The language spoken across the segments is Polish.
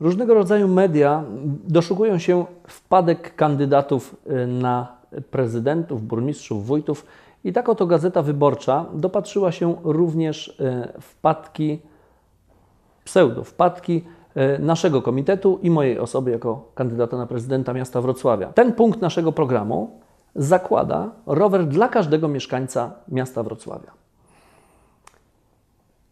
Różnego rodzaju media doszukują się wpadek kandydatów y, na prezydentów, burmistrzów, wójtów i tak oto Gazeta Wyborcza dopatrzyła się również y, wpadki, pseudo wpadki y, naszego komitetu i mojej osoby jako kandydata na prezydenta miasta Wrocławia. Ten punkt naszego programu zakłada rower dla każdego mieszkańca miasta Wrocławia.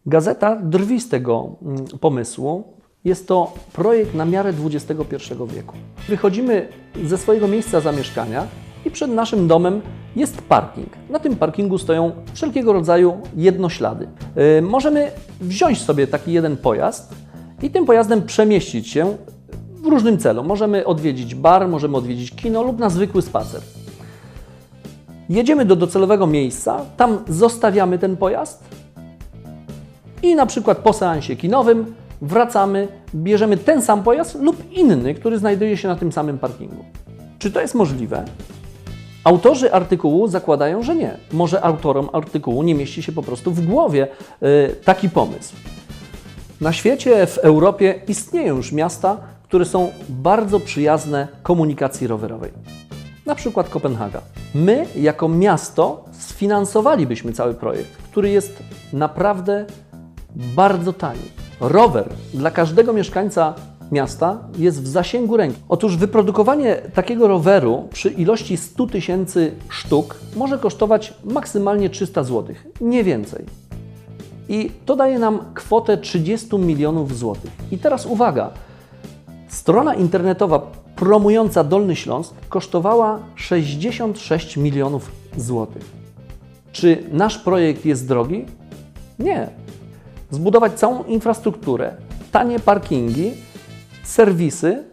Gazeta drwi z tego mm, pomysłu. Jest to projekt na miarę XXI wieku. Wychodzimy ze swojego miejsca zamieszkania i przed naszym domem jest parking. Na tym parkingu stoją wszelkiego rodzaju jednoślady. Yy, możemy wziąć sobie taki jeden pojazd i tym pojazdem przemieścić się w różnym celu. Możemy odwiedzić bar, możemy odwiedzić kino lub na zwykły spacer. Jedziemy do docelowego miejsca, tam zostawiamy ten pojazd i na przykład po seansie kinowym wracamy, bierzemy ten sam pojazd lub inny, który znajduje się na tym samym parkingu. Czy to jest możliwe? Autorzy artykułu zakładają, że nie. Może autorom artykułu nie mieści się po prostu w głowie y, taki pomysł. Na świecie, w Europie istnieją już miasta, które są bardzo przyjazne komunikacji rowerowej. Na przykład Kopenhaga. My, jako miasto, sfinansowalibyśmy cały projekt, który jest naprawdę bardzo tani. Rower dla każdego mieszkańca miasta jest w zasięgu ręki. Otóż wyprodukowanie takiego roweru przy ilości 100 tysięcy sztuk może kosztować maksymalnie 300 zł, nie więcej. I to daje nam kwotę 30 milionów złotych. I teraz uwaga, strona internetowa promująca Dolny Śląsk kosztowała 66 milionów złotych. Czy nasz projekt jest drogi? Nie. Zbudować całą infrastrukturę, tanie parkingi, serwisy,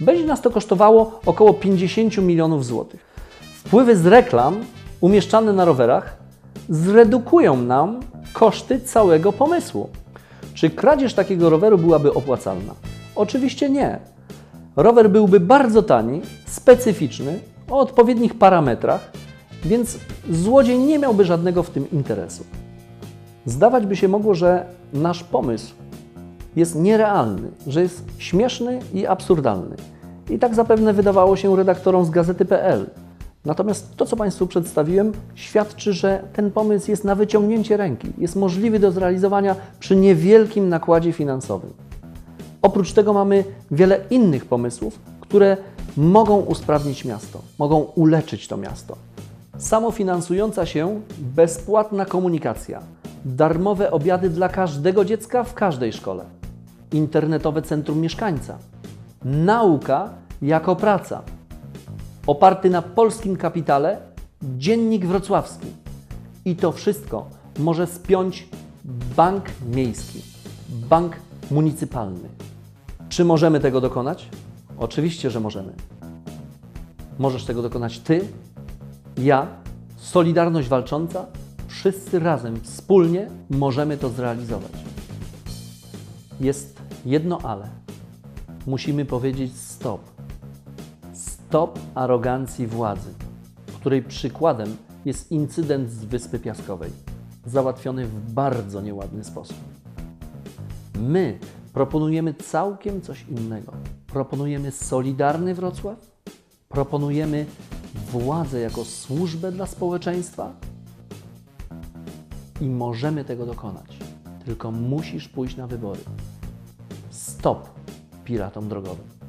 będzie nas to kosztowało około 50 milionów złotych. Wpływy z reklam umieszczane na rowerach zredukują nam koszty całego pomysłu. Czy kradzież takiego roweru byłaby opłacalna? Oczywiście nie. Rower byłby bardzo tani, specyficzny, o odpowiednich parametrach, więc złodziej nie miałby żadnego w tym interesu. Zdawać by się mogło, że nasz pomysł jest nierealny, że jest śmieszny i absurdalny. I tak zapewne wydawało się redaktorom z gazety.pl. Natomiast to, co Państwu przedstawiłem, świadczy, że ten pomysł jest na wyciągnięcie ręki, jest możliwy do zrealizowania przy niewielkim nakładzie finansowym. Oprócz tego mamy wiele innych pomysłów, które mogą usprawnić miasto, mogą uleczyć to miasto. Samofinansująca się bezpłatna komunikacja, darmowe obiady dla każdego dziecka w każdej szkole, internetowe centrum mieszkańca, nauka jako praca, oparty na polskim kapitale dziennik wrocławski. I to wszystko może spiąć bank miejski, bank municypalny. Czy możemy tego dokonać? Oczywiście, że możemy. Możesz tego dokonać Ty, ja, Solidarność Walcząca, wszyscy razem, wspólnie możemy to zrealizować. Jest jedno ale. Musimy powiedzieć stop. Stop arogancji władzy, której przykładem jest incydent z Wyspy Piaskowej, załatwiony w bardzo nieładny sposób. My proponujemy całkiem coś innego. Proponujemy solidarny Wrocław, proponujemy władzę jako służbę dla społeczeństwa i możemy tego dokonać. Tylko musisz pójść na wybory. Stop piratom drogowym.